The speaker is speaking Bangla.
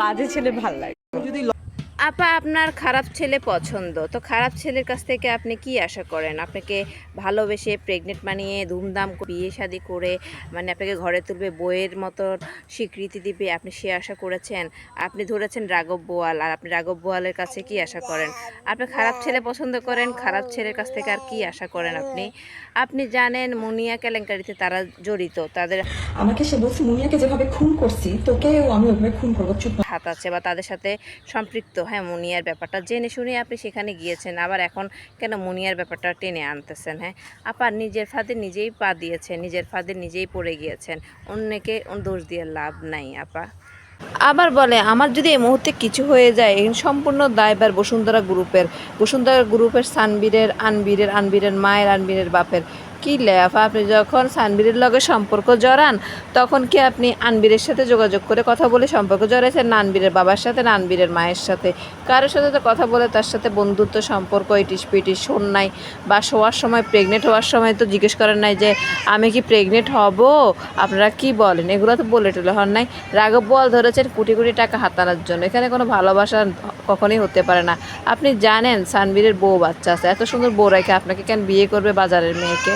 বাজে ছেলে ভালো লাগে। যদি আপা আপনার খারাপ ছেলে পছন্দ। তো খারাপ ছেলের কাছ থেকে আপনি কি আশা করেন? আপনাকে ভালোবেসে প্রেগনেন্ট বানিয়ে ধুমধাম বিয়ে শাদি করে মানে আপনাকে ঘরে তুলবে বইয়ের মতো স্বীকৃতি দিবে আপনি সে আশা করেছেন? আপনি ধরেছেন রাঘব বোয়াল আর আপনি রাঘব বোয়ালের কাছে কি আশা করেন? আপনি খারাপ ছেলে পছন্দ করেন খারাপ ছেলের কাছ থেকে আর কি আশা করেন আপনি? আপনি জানেন মুনিয়া কেলেঙ্কারিতে তারা জড়িত তাদের আমাকে সে বলছে মুনিয়াকে যেভাবে খুন করছি তোকেও আমি ওইভাবে খুন করব হাত আছে বা তাদের সাথে সম্পৃক্ত। হ্যাঁ মুনিয়ার ব্যাপারটা জেনে শুনে আপনি সেখানে গিয়েছেন। আবার এখন কেন মুনিয়ার ব্যাপারটা টেনে আনতেছেন হ্যাঁ? আপা নিজের ফাঁদে নিজেই পা দিয়েছেন, নিজের ফাঁদে নিজেই পড়ে গিয়েছেন। অন্যকে দোষ দিয়ে লাভ নাই, আপা। আবার বলে, আমার যদি এই মুহূর্তে কিছু হয়ে যায় সম্পূর্ণ দায়বার বসুন্ধরা গ্রুপের বসুন্ধরা গ্রুপের সানবীরের, আনবীরের আনবীরের মায়ের, আনবীরের বাপের কি লেফা? আপনি যখন সানবীরের লগে সম্পর্ক জড়ান, তখন কি আপনি আনবীরের সাথে যোগাযোগ করে কথা বলে সম্পর্ক জড়াইছেন? না আনবীরের বাবার সাথে, না আনবীরের মায়ের সাথে? কারোর সাথে তো কথা বলে তার সাথে বন্ধুত্ব, সম্পর্ক, ইটিস পিটিস শোন নাই বা শোয়ার সময় প্রেগনেন্ট হওয়ার সময় তো জিজ্ঞেস করেন নাই যে, আমি কি প্রেগনেন্ট হব? আপনারা কি বলেন? এগুলো তো বলে টলে হন নাই। রাঘব বল ধরেছেন, কোটি কোটি টাকা হাতানোর জন্য। এখানে কোনো ভালোবাসা কখনোই হতে পারে না। আপনি জানেন সানবীরের বউ বাচ্চা আছে। এত সুন্দর বউ রেখে আপনাকে কেন বিয়ে করবে বাজারের মেয়েকে?